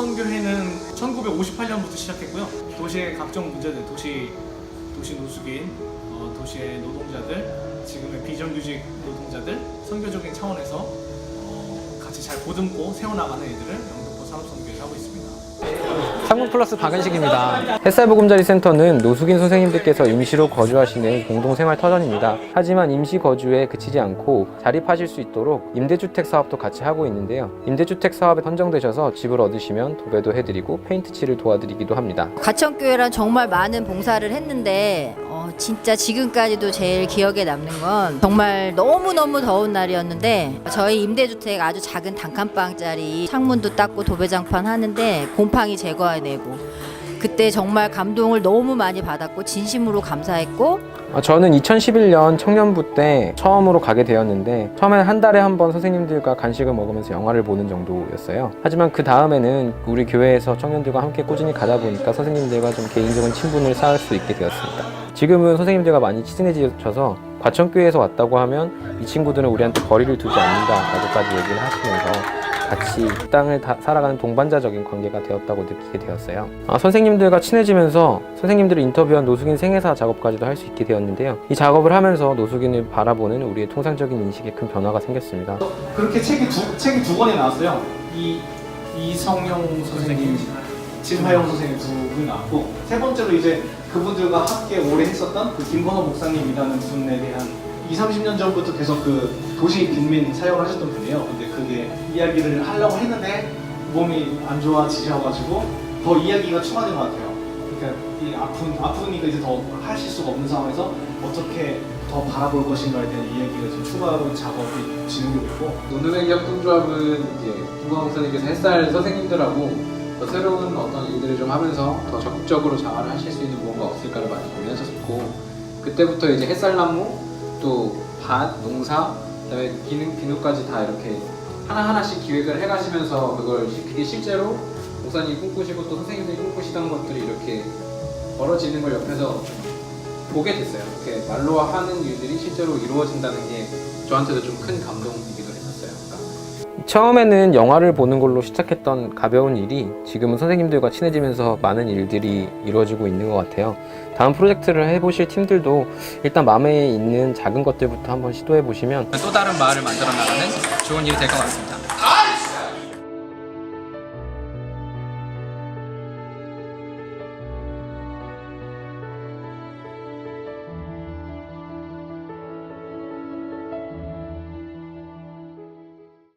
선교회는 1958년부터 시작했고요. 도시의 각종 문제들, 도시, 도시 노숙인, 어, 도시의 노동자들, 지금의 비정규직 노동자들, 선교적인 차원에서 어, 같이 잘 보듬고 세워나가는 애들을 산업선교에서 하고 있습니다. 상문 플러스 박은식입니다. 햇살보금자리 센터는 노숙인 선생님들께서 임시로 거주하시는 공동생활 터전입니다. 하지만 임시 거주에 그치지 않고 자립하실 수 있도록 임대주택 사업도 같이 하고 있는데요. 임대주택 사업에 선정되셔서 집을 얻으시면 도배도 해드리고 페인트 칠을 도와드리기도 합니다. 가천교회란 정말 많은 봉사를 했는데 어, 진짜 지금까지도 제일 기억에 남는 건 정말 너무너무 더운 날이었는데 저희 임대주택 아주 작은 단칸방짜리 창문도 닦고 도배장판 하는데 곰팡이 제거해내고 그때 정말 감동을 너무 많이 받았고 진심으로 감사했고 어, 저는 2011년 청년부 때 처음으로 가게 되었는데 처음에는 한 달에 한 번 선생님들과 간식을 먹으면서 영화를 보는 정도였어요. 하지만 그 다음에는 우리 교회에서 청년들과 함께 꾸준히 가다 보니까 선생님들과 좀 개인적인 친분을 쌓을 수 있게 되었습니다. 지금은 선생님들과 많이 친해지셔서 과천교회에서 왔다고 하면 이 친구들은 우리한테 거리를 두지 않는다라고까지 얘기를 하시면서 같이 이 땅을 다- 살아가는 동반자적인 관계가 되었다고 느끼게 되었어요. 아, 선생님들과 친해지면서 선생님들을 인터뷰한 노숙인 생애사 작업까지도 할 수 있게 되었는데요. 이 작업을 하면서 노숙인을 바라보는 우리의 통상적인 인식에 큰 변화가 생겼습니다. 그렇게 책이 두 책이 두 권이 나왔어요. 이 이성용 선생님, 진화영 선생님 두 분이 나왔고 세 번째로 이제 그분들과 함께 오래 했었던 그 김건호 목사님이라는 분에 대한 2, 30년 전부터 계속 그 도시 빈민 사역을 하셨던 분이에요. 근데 그게 이야기를 하려고 했는데 몸이 안 좋아지셔가지고 더 이야기가 추가된 것 같아요. 그러니까 이 아픈 아프니까 이제 더 하실 수가 없는 상황에서 어떻게 더 바라볼 것인가에 대한 이야기가 지금 추가로 작업이 진행되고 있고 노는의 협동조합은 이제 목사님께서 햇살 선생님들하고 더 새로운 어떤 일들을 좀 하면서 더 적극적으로 장화를 하실 수 있는 무언가 없을까를 많이 고민하셨고 그때부터 이제 햇살나무 또 밭, 농사 그다음에 비누, 비누까지 다 이렇게 하나 하나씩 기획을 해가시면서 그걸 시- 그게 실제로 목사님이 꿈꾸시고 또 선생님들이 꿈꾸시던 것들이 이렇게 벌어지는 걸 옆에서 보게 됐어요. 이렇게 말로 하는 일들이 실제로 이루어진다는 게 저한테도 좀 큰 감동이기도 처음에는 영화를 보는 걸로 시작했던 가벼운 일이 지금은 선생님들과 친해지면서 많은 일들이 이루어지고 있는 것 같아요. 다음 프로젝트를 해보실 팀들도 일단 마음에 있는 작은 것들부터 한번 시도해 보시면 또 다른 마을을 만들어 나가는 좋은 일이 될 것 같습니다.